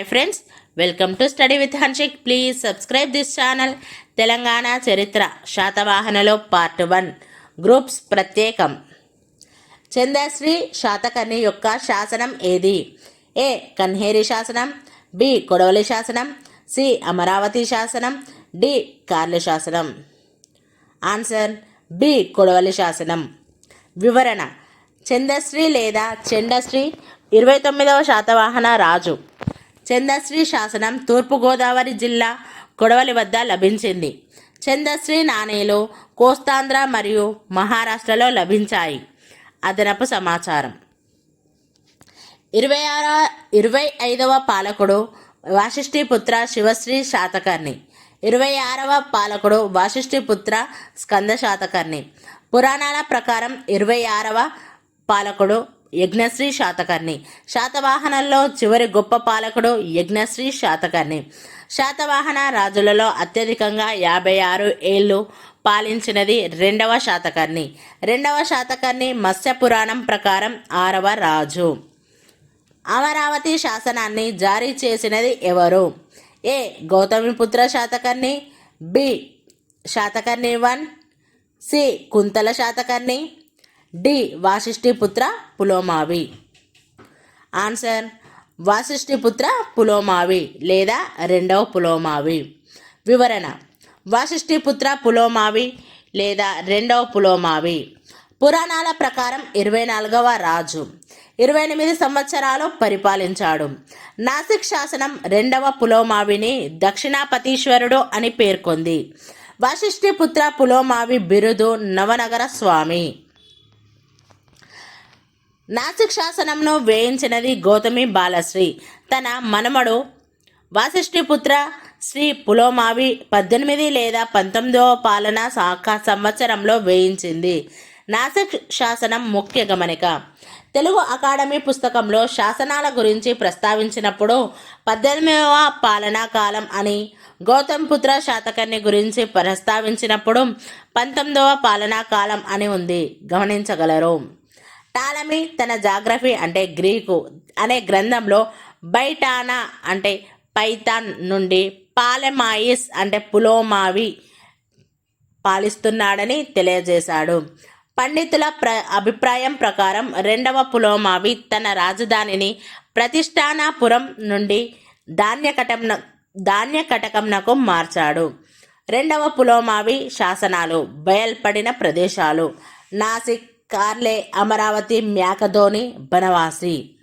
Hi friends welcome to study with Hanshik please subscribe this channel Telangana చరిత్ర శాతవాహనలో part one groups ప్రత్యేకం చందాశ్రీ శాతకర్ణి యొక్క శాసనం ఏది ఏ కన్హేరి శాసనం బి కొడవలి శాసనం సి అమరావతి శాసనం డి కార్ల శాసనం ఆన్సర్ బి కొడవలి శాసనం వివరణ చందశ్రీ లేదా చండశ్రీ ఇరవై తొమ్మిదవ శాతవాహన రాజు. చందశ్రీ శాసనం తూర్పుగోదావరి జిల్లా కొడవలి వద్ద లభించింది. చందశ్రీ నాణేలు కోస్తాంధ్ర మరియు మహారాష్ట్రలో లభించాయి. అదనపు సమాచారం. ఇరవై ఆరవ ఇరవై ఐదవ పాలకుడు వాసిష్ఠిపుత్ర శివశ్రీ శాతకర్ణి. ఇరవై ఆరవ పాలకుడు వాసిష్ఠిపుత్ర స్కంద శాతకర్ణి. పురాణాల ప్రకారం ఇరవై ఆరవ పాలకుడు యజ్ఞశ్రీ శాతకర్ణి. శాతవాహనంలో చివరి గొప్ప పాలకుడు యజ్ఞశ్రీ శాతకర్ణి. శాతవాహన రాజులలో అత్యధికంగా యాభై ఆరు ఏళ్ళు పాలించినది రెండవ శాతకర్ణి. రెండవ శాతకర్ణి మత్స్య పురాణం ప్రకారం ఆరవ రాజు. అమరావతి శాసనాన్ని జారీ చేసినది ఎవరు? A. Gautamiputra Satakarni B. Satakarni one C. Kuntala Satakarni D Vasishthiputra Pulomavi. Answer Vasishthiputra Pulomavi లేదా రెండవ పులోమావి. వివరణ వాసిష్ఠిపుత్ర పులోమావి లేదా రెండవ పులోమావి. పురాణాల ప్రకారం ఇరవై నాలుగవ రాజు ఇరవై ఎనిమిది సంవత్సరాలు పరిపాలించాడు. నాసిక్ శాసనం రెండవ పులోమావిని దక్షిణాపతీశ్వరుడు అని పేర్కొంది. వాసిష్ఠిపుత్ర పులోమావి బిరుదు నవనగర స్వామి. నాసిక్ శాసనంను వేయించినది గౌతమి బాలశ్రీ. తన మనమడు వాసిష్ఠిపుత్ర శ్రీ పులోమావి పద్దెనిమిది లేదా పంతొమ్మిదవ పాలన శాఖ సంవత్సరంలో వేయించింది. నాసిక్ శాసనం ముఖ్య గమనిక. తెలుగు అకాడమీ పుస్తకంలో శాసనాల గురించి ప్రస్తావించినప్పుడు పద్దెనిమిదవ పాలనా కాలం అని గౌతమ్ పుత్ర శాతకర్ణి గురించి ప్రస్తావించినప్పుడు పంతొమ్మిదవ పాలనా కాలం అని ఉంది. గమనించగలరు. టాలమీ తన జాగ్రఫీ అంటే గ్రీకు అనే గ్రంథంలో బైటానా అంటే పైథాన్ నుండి పాలెమాయిస్ అంటే పులోమావి పాలిస్తున్నాడని తెలియజేశాడు. పండితుల ప్ర అభిప్రాయం ప్రకారం రెండవ పులోమావి తన రాజధానిని ప్రతిష్టానాపురం నుండి ధాన్యకటం ధాన్యకటకంనకు మార్చాడు. రెండవ పులోమావి శాసనాలు బయల్పడిన ప్రదేశాలు నాసిక్ కార్లే అమరావతి మ్యాకధోని బనవాసి.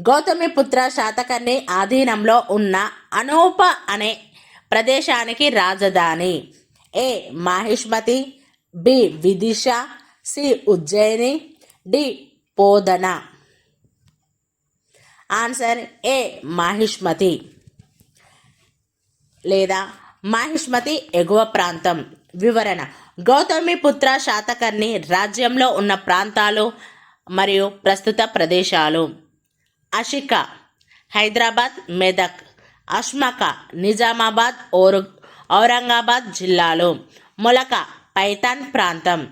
గౌతమిపుత్ర శాతకర్ణి ఆధీనంలో ఉన్న అనూప అనే ప్రదేశానికి రాజధాని. A. Mahishmati B. Vidisha C. Ujjayini D. Podana. Answer A. Mahishmati. లేదా మహిష్మతి ఎగువ ప్రాంతం. వివరణ. గౌతమిపుత్ర శాతకర్ణి రాజ్యంలో ఉన్న ప్రాంతాలు మరియు ప్రస్తుత ప్రదేశాలు. అషిక. హైదరాబాద్ మెదక్. అష్మక. నిజామాబాద్ ఓరు ఔరంగాబాద్ జిల్లాలు. మొలక. పైతాన్ ప్రాంతం.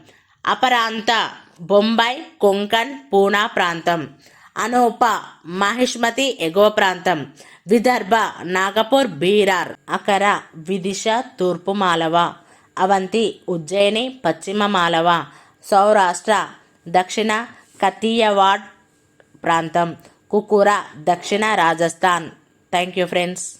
అపరాంత. బొంబాయి కొంకణ్ పూనా ప్రాంతం. అనూప మహిష్మతి ఎగువ ప్రాంతం. విదర్భ నాగపూర్ బీరార్. అకర విదిశ తూర్పు మాలవ. అవంతి ఉజ్జయిని పశ్చిమ మాలవ. సౌరాష్ట్ర దక్షిణ కతీయవాడ్ ప్రాంతం. కుకుర దక్షిణ రాజస్థాన్. Thank you friends.